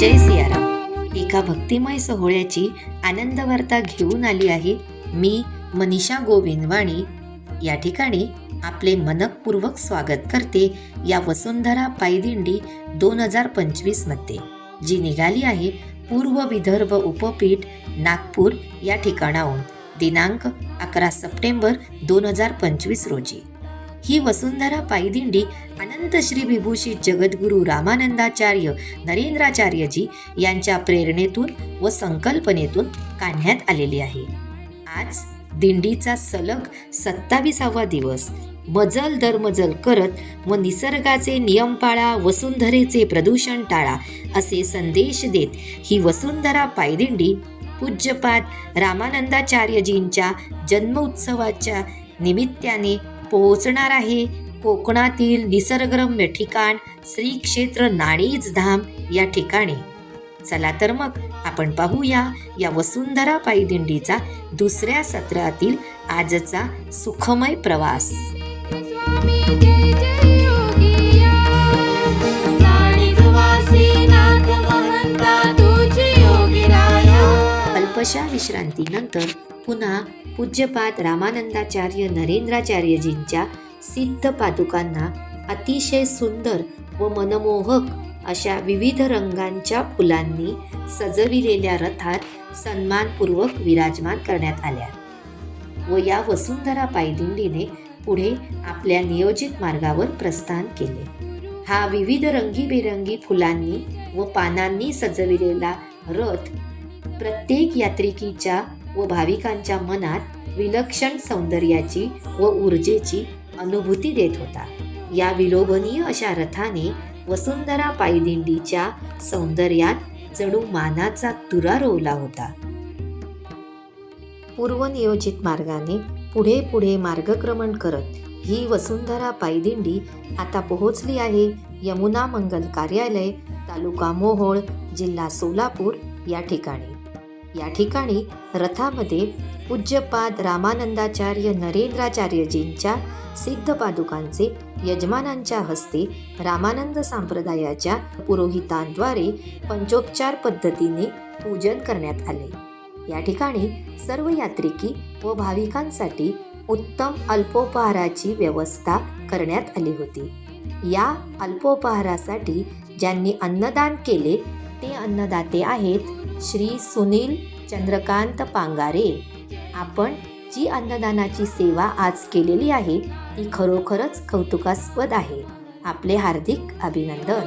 जय सियाराम. एका भक्तिमय सोहळ्याची आनंद वार्ता घेऊन आली आहे मी मनीषा गोविंदवाणी. या ठिकाणी आपले मनपूर्वक स्वागत करते या वसुंधरा पायदिंडी दोन हजार पंचवीसमध्ये जी निघाली आहे पूर्व विदर्भ उपपीठ नागपूर या ठिकाणाहून दिनांक अकरा सप्टेंबर दोन हजार पंचवीस रोजी. ही वसुंधरा पायदिंडी अनंत श्री विभूषित जगद्गुरू रामानंदाचार्य नरेंद्राचार्यजी यांच्या प्रेरणेतून व संकल्पनेतून काढण्यात आलेली आहे. आज दिंडीचा सलग सत्तावीसावा दिवस. मजल दरमजल करत व निसर्गाचे नियम पाळा वसुंधरेचे प्रदूषण टाळा असे संदेश देत ही वसुंधरा पायदिंडी पूज्यपाद रामानंदाचार्यजींच्या जन्मोत्सवाच्या निमित्ताने पोहोचणार आहे. कोकणातील निसर्गरम्य ठिकाण श्री क्षेत्र नाणीज धाम या ठिकाणी. चला तर मग आपण पाहूया या वसुंधरा पायदिंडीचा दुसऱ्या सत्रातील आजचा सुखमय प्रवास. अशा विश्रांतीनंतर पुन्हा पूज्यपाद रामानंदाचार्य नरेंद्राचार्यजींच्या सिद्ध पादुकांना अतिशय सुंदर व मनमोहक अशा विविध रंगांच्या फुलांनी सजविलेल्या रथात सन्मानपूर्वक विराजमान करण्यात आल्या व या वसुंधरा पायदिंडीने पुढे आपल्या नियोजित मार्गावर प्रस्थान केले. हा विविध रंगीबेरंगी फुलांनी व पानांनी सजविलेला रथ प्रत्येक यात्रिकीच्या व भाविकांच्या मनात विलक्षण सौंदर्याची व ऊर्जेची अनुभूती देत होता. या विलोभनीय अशा रथाने वसुंधरा पायदिंडीच्या सौंदर्यात जणू मानाचा तुरा रोवला होता. पूर्वनियोजित मार्गाने पुढे पुढे मार्गक्रमण करत ही वसुंधरा पायदिंडी आता पोहोचली आहे. यमुना मंगल कार्यालय तालुका मोहोळ जिल्हा सोलापूर या ठिकाणी. या ठिकाणी रथामध्ये पूज्यपाद रामानंदाचार्य नरेंद्राचार्यजींच्या सिद्ध पादुकांचे यजमानांच्या हस्ते रामानंद संप्रदायाच्या पुरोहितांद्वारे पंचोपचार पद्धतीने पूजन करण्यात आले. या ठिकाणी सर्व यात्रिकी व भाविकांसाठी उत्तम अल्पोपहाराची व्यवस्था करण्यात आली होती. या अल्पोपहारासाठी ज्यांनी अन्नदान केले ते अन्नदाते आहेत श्री सुनील चंद्रकांत पांगारे. आपण जी अन्नदानाची सेवा आज केलेली आहे ती खरोखरच कौतुकास्पद आहे. आपले हार्दिक अभिनंदन.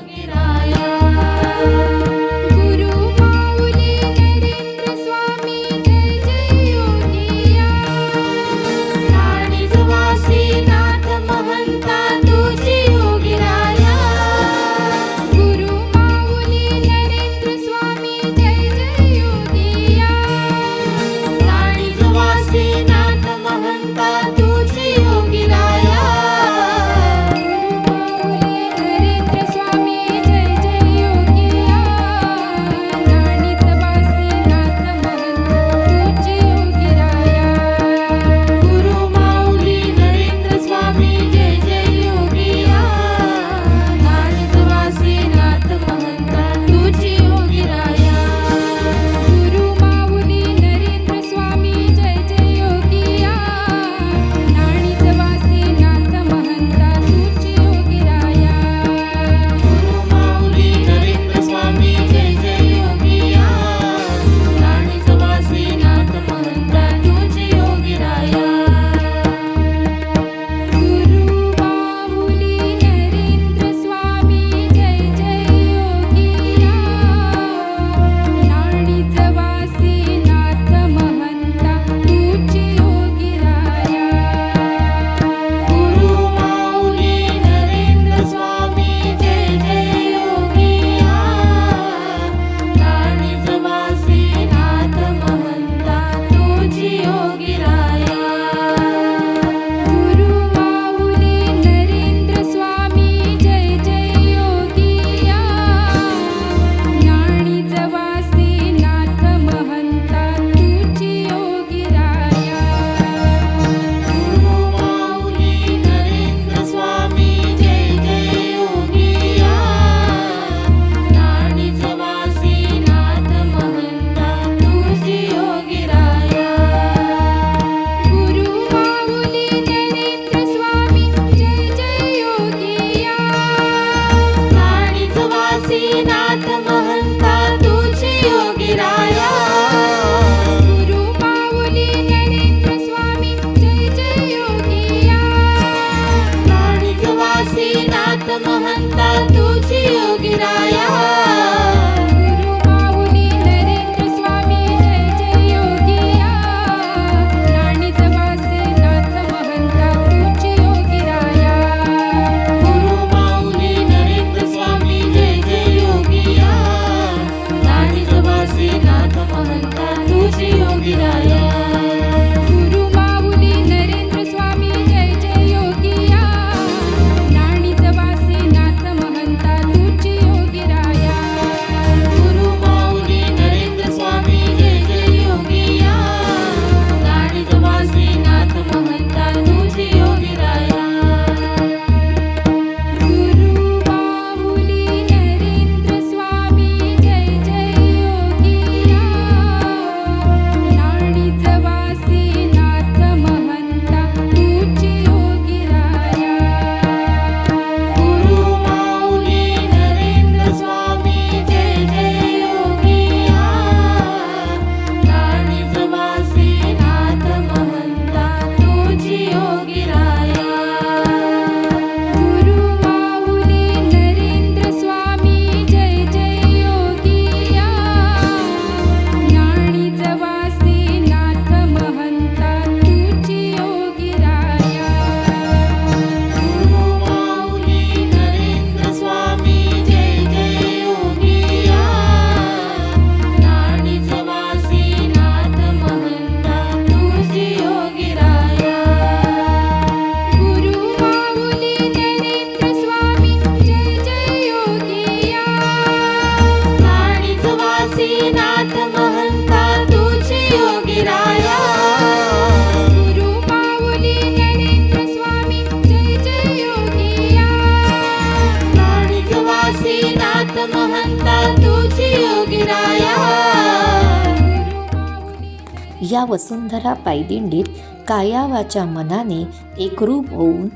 या वसुंधरा पायदिंडीत कायावाच्या मनाने एकरूप होऊन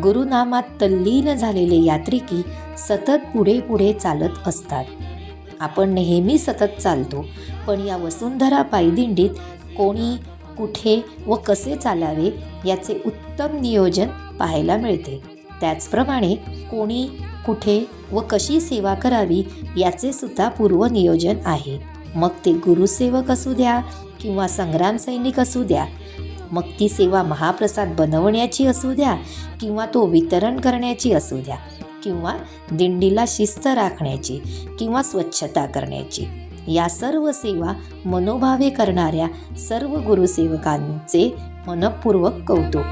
गुरुनामात तल्लीन झालेले यात्रिकी सतत पुढे पुढे चालत असतात. आपण नेहमी सतत चालतो पण या वसुंधरा पायदिंडीत कोणी कुठे व कसे चालावे याचे उत्तम नियोजन पाहायला मिळते. त्याचप्रमाणे कोणी कुठे व कशी सेवा करावी याचे सुद्धा पूर्वनियोजन आहे. मग ते गुरुसेवक असू द्या किंवा संग्राम सैनिक असू द्या. मग ती सेवा महाप्रसाद बनवण्याची असू द्या किंवा तो वितरण करण्याची असू द्या किंवा दिंडीला शिस्त राखण्याची किंवा स्वच्छता करण्याची. या सर्व सेवा मनोभावे करणाऱ्या सर्व गुरुसेवकांचे मनपूर्वक कौतुक.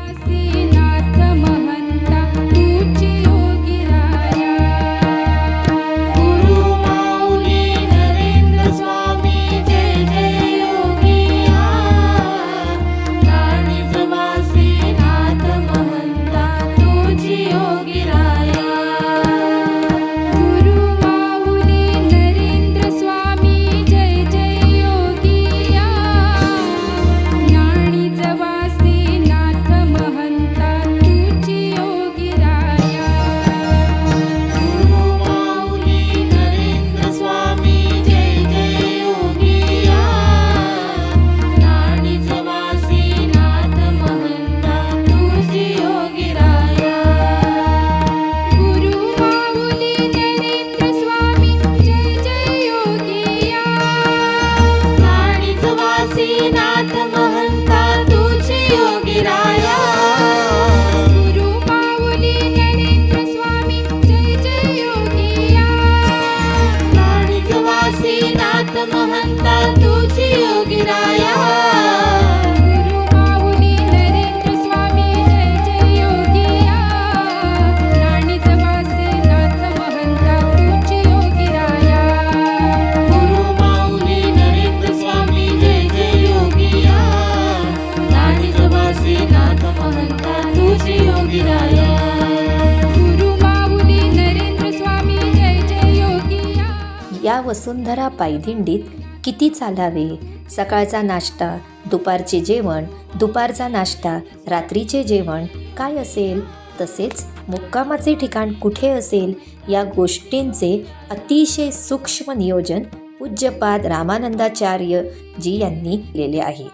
वसुंधरा पायदिंडीत किती चालावे? सकाळचा नाश्ता दुपारचे जेवण दुपारचा नाश्ता रात्रीचे जेवण. काय असेल? तसेच मुक्कामाचे ठिकाण कुठे असेल? या गोष्टींचे अतिशय सूक्ष्म नियोजन पूज्यपाद रामानंदाचार्य जी यांनी केले आहे.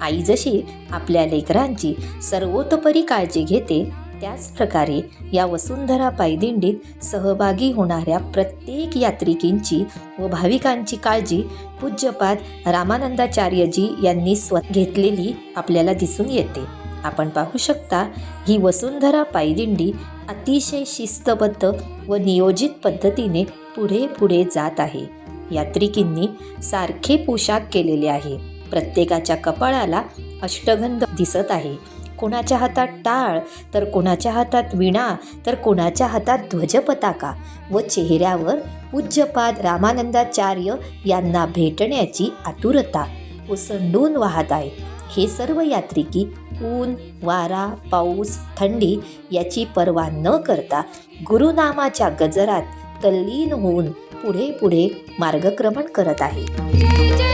आई जशी आपल्या लेकरांची सर्वोतोपरी काळजी घेते त्याच प्रकारे या वसुंधरा पायदिंडीत सहभागी होणाऱ्या प्रत्येक यात्रिकींची व भाविकांची काळजी पूज्यपाद रामानंदाचार्यजी यांनी स्व घेतलेली आपल्याला दिसून येते. आपण पाहू शकता ही वसुंधरा पायदिंडी अतिशय शिस्तबद्ध व नियोजित पद्धतीने पुढे पुढे जात आहे. यात्रिकींनी सारखे पोशाख केलेले आहे. प्रत्येकाच्या कपाळाला अष्टगंध दिसत आहे. कोणाच्या हातात टाळ तर कोणाच्या हातात विणा तर कोणाच्या हातात ध्वजपताका व चेहऱ्यावर पूज्यपाद रामानंदाचार्य यांना भेटण्याची आतुरता ओसंडून वाहत आहे. हे सर्व यात्रिकी ऊन वारा पाऊस थंडी याची पर्वा न करता गुरुनामाच्या गजरात तल्लीन होऊन पुढे पुढे मार्गक्रमण करत आहे.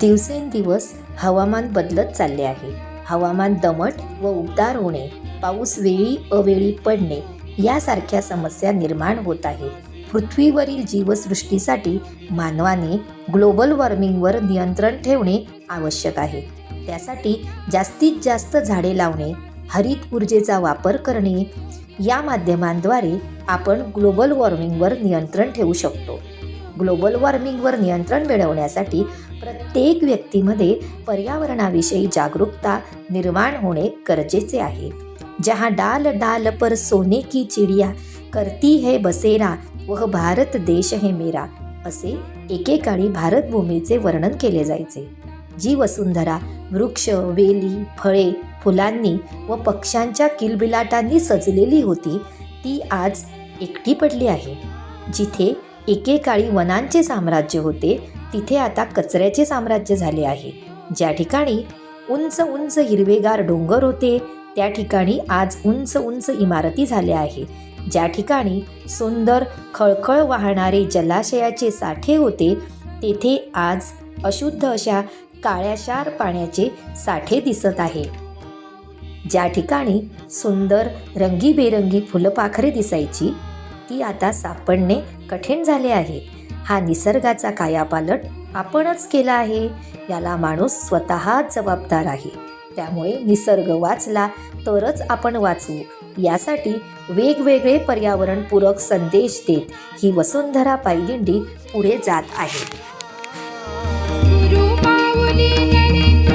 दिवसेंदिवस हवामान बदलत चालले आहे. हवामान दमट व उबदार होणे. पाऊस वेळी अवेळी पडणे यासारख्या समस्या निर्माण होत आहे. पृथ्वीवरील जीवसृष्टीसाठी मानवाने ग्लोबल वॉर्मिंगवर नियंत्रण ठेवणे आवश्यक आहे. त्यासाठी जास्तीत जास्त झाडे लावणे हरित ऊर्जेचा वापर करणे या माध्यमांद्वारे आपण ग्लोबल वॉर्मिंगवर नियंत्रण ठेवू शकतो. ग्लोबल वॉर्मिंगवर नियंत्रण मिळवण्यासाठी प्रत्येक व्यक्तीमध्ये पर्यावरणाविषयी जागरूकता निर्माण होणे गरजेचे आहे. जहाँ डाल डाल पर सोने की चिडिया करती है बसेरा वह भारत देश है मेरा। असे एकेकाळी भारतभूमीचे वर्णन केले जायचे. जी वसुंधरा वृक्ष वेली फळे फुलांनी व पक्ष्यांच्या किलबिलाटांनी सजलेली होती ती आज एकटी पडली आहे. जिथे एकेकाळी वनांचे साम्राज्य होते तिथे आता कचऱ्याचे साम्राज्य झाले आहे. ज्या ठिकाणी उंच उंच हिरवेगार डोंगर होते त्या ठिकाणी आज उंच उंच इमारती झाल्या आहे ज्या ठिकाणी सुंदर खळखळ वाहणारे जलाशयाचे साठे होते तेथे आज अशुद्ध अशा काळ्याशार पाण्याचे साठे दिसत आहे. ज्या ठिकाणी सुंदर रंगीबेरंगी फुलपाखरे दिसायची ती आता सापडणे कठीण झाले आहे. हा निसर्गाचा कायापालट आपणच केला आहे याला माणूस स्वतः जबाबदार आहे. त्यामुळे निसर्ग वाचला तरच आपण वाचू. यासाठी वेगवेगळे पर्यावरणपूरक संदेश देत ही वसुंधरा पायदिंडी पुढे जात आहे. गुरु माऊली नरेंद्र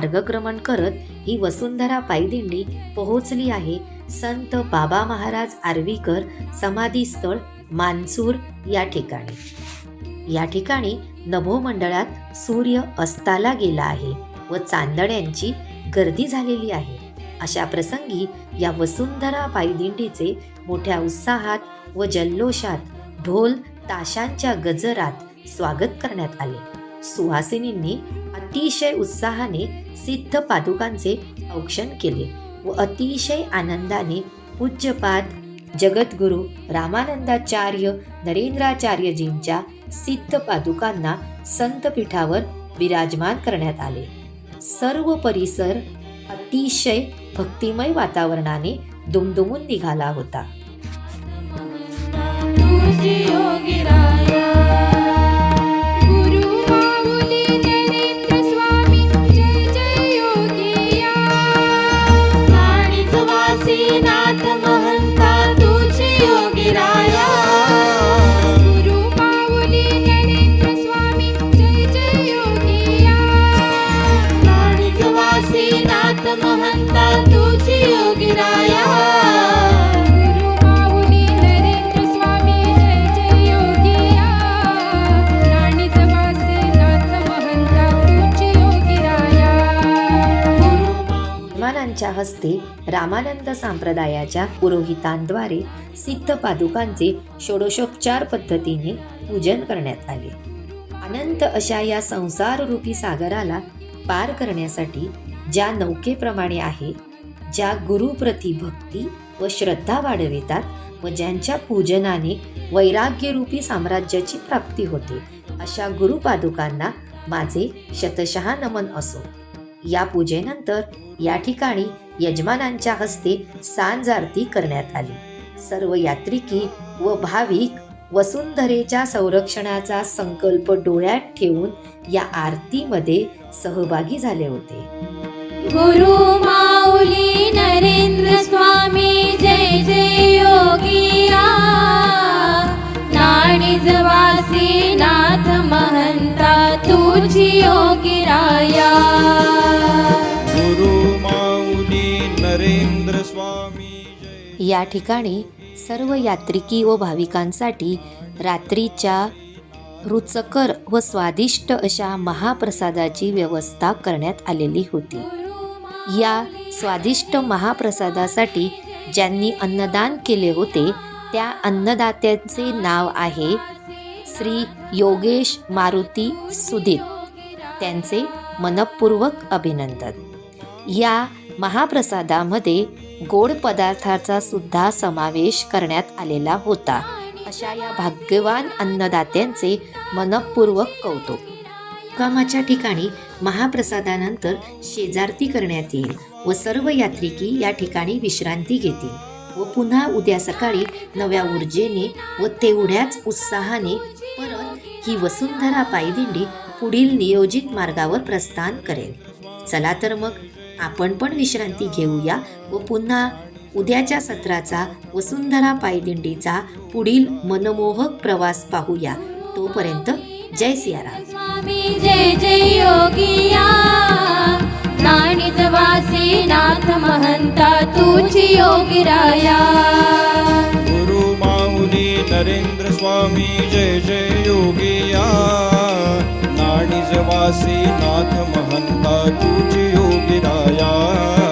मार्गक्रमण करत ही वसुंधरा पायदिंडी पोहोचली आहे संत बाबा महाराज आर्वीकर समाधीस्थळ मानसूर या ठिकाणी. या ठिकाणी नभोमंडळात सूर्य अस्ताला गेला आहे व चांदण्यांची गर्दी झालेली आहे. अशा प्रसंगी या वसुंधरा पायदिंडीचे मोठ्या उत्साहात व जल्लोषात ढोल ताशांच्या गजरात स्वागत करण्यात आले. सुहासिनींनी अतिशय उत्साहाने सिद्ध पादुकांचे औक्षण केले व अतिशय आनंदाने पूज्यपाद जगद्गुरु रामानंदाचार्य नरेंद्राचार्यजींच्या सिद्ध पादुकांना संतपीठावर विराजमान करण्यात आले. सर्व परिसर अतिशय भक्तिमय वातावरणाने दुमदुमून निघाला होता. यांच्या हस्ते रामानंद संप्रदायाच्या पुरोहितांद्वारे सिद्ध पादुकांचे षोडशोपचार पद्धतीने पूजन करण्यात आले. अनंत अशा या संसाररूपी सागराला पार करण्यासाठी ज्या नौकेप्रमाणे आहे ज्या गुरुप्रती भक्ती व श्रद्धा वाढवितात व ज्यांच्या पूजनाने वैराग्यरूपी साम्राज्याची प्राप्ती होते अशा गुरुपादुकांना माझे शतशः नमन असो. या पूजेनंतर या ठिकाणी यजमानांच्या हस्ते सांज आरती करण्यात आली. सर्व यात्रिकी व भाविक वसुंधरेच्या संरक्षणाचा संकल्प डोळ्यात ठेवून या आरतीमध्ये सहभागी झाले होते. गुरु माऊली नरेंद्र स्वामी जय जय योगी. तुझी योगिराया गुरु माऊली नरेंद्र स्वामी जय. या ठिकाणी सर्व यात्रिकी व भाविकांसाठी रात्रीच्या रुचकर व स्वादिष्ट अशा महाप्रसादाची व्यवस्था करण्यात आलेली होती. या स्वादिष्ट महाप्रसादासाठी ज्यांनी अन्नदान केले होते त्या अन्नदात्यांचे नाव आहे श्री योगेश मारुती सुदीप त्यांचे मनपूर्वक अभिनंदन. या महाप्रसादामध्ये गोड पदार्थाचा सुद्धा समावेश करण्यात आलेला होता. अशा या भाग्यवान अन्नदात्यांचे मनपूर्वक कौतुक. कामाच्या ठिकाणी महाप्रसादानंतर शेजारती करण्यात येईल व सर्व यात्रिकी या ठिकाणी विश्रांती घेतील व पुन्हा उद्या सकाळी नव्या ऊर्जेने व तेवढ्याच उत्साहाने ही वसुंधरा पायदिंडी पुढील नियोजित मार्गावर प्रस्थान करेल. चला तर मग आपण पण विश्रांती घेऊया व पुन्हा उद्याच्या सत्राचा वसुंधरा पायदिंडीचा पुढील मनमोहक प्रवास पाहूया. तोपर्यंत जय सियाराम. स्वामी जय जय योगिया. नाथ महंता तुझी योगिराया. गुरु माऊली नरेंद्र स्वामी जय जय योगिया. नाणीजवासी नाथ महंता तुझी योगिराया.